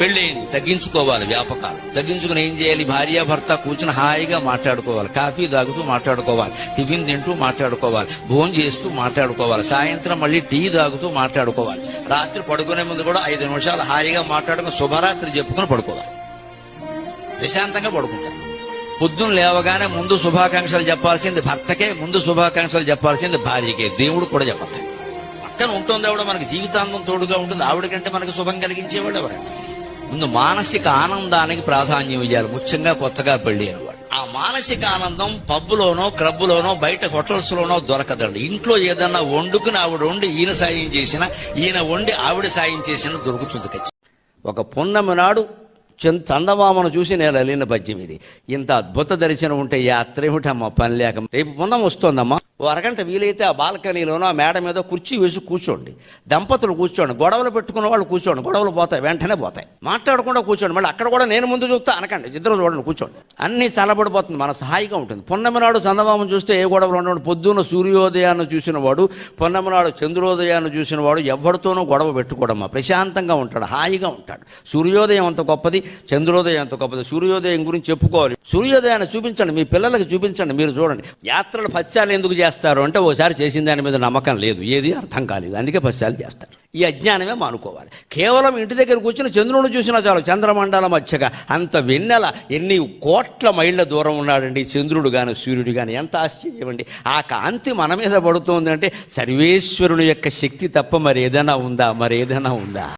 పెళ్ళయింది తగ్గించుకోవాలి వ్యాపకాలు. తగ్గించుకుని ఏం చేయాలి? భార్య భర్త కూర్చుని హాయిగా మాట్లాడుకోవాలి. కాఫీ తాగుతూ మాట్లాడుకోవాలి. టిఫిన్ తింటూ మాట్లాడుకోవాలి. భోజనం చేస్తూ మాట్లాడుకోవాలి. సాయంత్రం మళ్ళీ టీ తాగుతూ మాట్లాడుకోవాలి. రాత్రి పడుకునే ముందు కూడా ఐదు నిమిషాలు హాయిగా మాట్లాడుకుని శుభరాత్రి చెప్పుకుని పడుకోవాలి. ప్రశాంతంగా పడుకుంటారు. పొద్దున్న లేవగానే ముందు శుభాకాంక్షలు చెప్పాల్సింది భర్తకే ముందు శుభాకాంక్షలు చెప్పాల్సింది భార్యకే. దేవుడు కూడా చెప్పాలి పక్కన ఉంటుంది ఆవిడ మనకి జీవితాంతం తోడుగా ఉంటుంది. ఆవిడ కంటే మనకు శుభం కలిగించేవాడు ఎవరండి ముందు మానసిక ఆనందానికి ప్రాధాన్యం ఇవ్వాలి ముఖ్యంగా కొత్తగా పెళ్ళి అనేవాడు ఆ మానసిక ఆనందం పబ్బులోనో క్లబ్బులోనో బయట హోటల్స్ లోనో దొరకదండి. ఇంట్లో ఏదన్నా వండుకుని ఆవిడ వండి ఈయన సాయం చేసినా ఈయన వండి ఆవిడ సాయం చేసినా దొరుకుతుంది ఒక పున్నమి నాడు చందమామను చూసి నేను అలిన పద్యం ఇది. ఇంత అద్భుత దర్శనం ఉంటే యాత్ర ఏమిటమ్మా పని లేక రేపు పొందం వస్తోందమ్మా. ఓ అరగంట వీలైతే ఆ బాల్కనీలోనో ఆ మేడ మీద కుర్చీ వేసి కూర్చోండి. దంపతులు కూర్చోండి. గొడవలు పెట్టుకున్న వాళ్ళు కూర్చోండి. గొడవలు పోతాయి వెంటనే పోతాయి. మాట్లాడకుండా కూర్చోండి. మళ్ళీ అక్కడ కూడా నేను ముందు చూస్తా అనకండి. ఇద్దరు చూడండి కూర్చోండి. అన్నీ చల్లబడిపోతుంది మన సహాయిగా ఉంటుంది. పున్నమనాడు చందమామను చూస్తే ఏ గొడవలు ఉండవు. పొద్దున్న సూర్యోదయాన్ని చూసిన వాడు పున్నమనాడు చంద్రోదయాన్ని చూసిన వాడు ఎవరితోనూ గొడవ పెట్టుకోవడమ్మా ప్రశాంతంగా ఉంటాడు హాయిగా ఉంటాడు. సూర్యోదయం అంత గొప్పది. చంద్రోదయం ఎంత గొప్పది సూర్యోదయం గురించి చెప్పుకోవాలి. సూర్యోదయాన్ని చూపించండి మీ పిల్లలకి చూపించండి మీరు చూడండి. యాత్రలు పశ్చాలు ఎందుకు చేస్తారు అంటే ఓసారి చేసిన దాని మీద నమ్మకం లేదు. ఏది అర్థం కాలేదు. అందుకే పత్యాలు చేస్తారు. ఈ అజ్ఞానమే మానుకోవాలి కేవలం ఇంటి దగ్గర కూర్చుని చంద్రుని చూసినా చాలు చంద్రమండలం మధ్యగా అంత వెన్నెల ఎన్ని కోట్ల మైళ్ళ దూరం ఉన్నాడండి చంద్రుడు కాని సూర్యుడు కాని ఎంత ఆశ్చర్యం అండి. ఆ కాంతి మన మీద పడుతుందంటే సర్వేశ్వరుని యొక్క శక్తి తప్ప మరి ఏదైనా ఉందా? మరి ఏదైనా ఉందా?